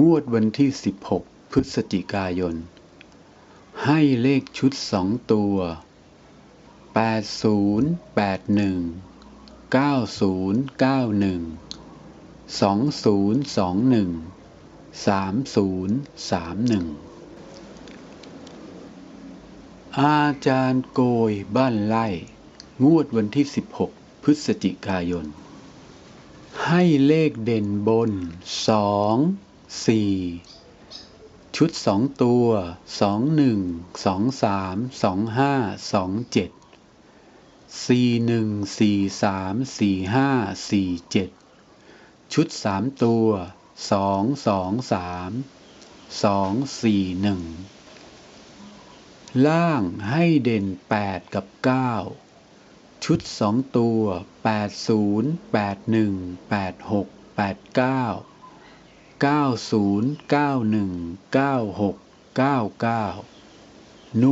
งวดวันที่ 16 พฤศจิกายน ให้เลขชุดสองตัว 8081 9091 2021 3031 อาจารย์โกยบ้านไล่ งวดวันที่ 16 พฤศจิกายน ให้เลขเด่นบนสอง สี่ชุดสองตัวสองหนึ่งสองสามสองห้าสองเจ็ดสี่หนึ่งสี่สามสี่ห้าสี่เจ็ดชุดสามตัวสองสองสามสองสี่หนึ่งล่างให้เด่นแปดกับเก้าชุดสองตัว80 81 86 89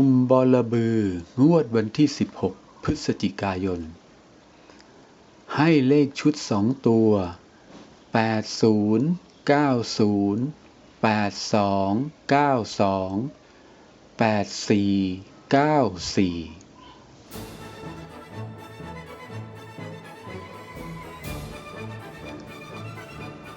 มบอระบืองวดวันที่16พฤศจิกายน ให้เลขชุดสองตัว80 90 82 92 84 94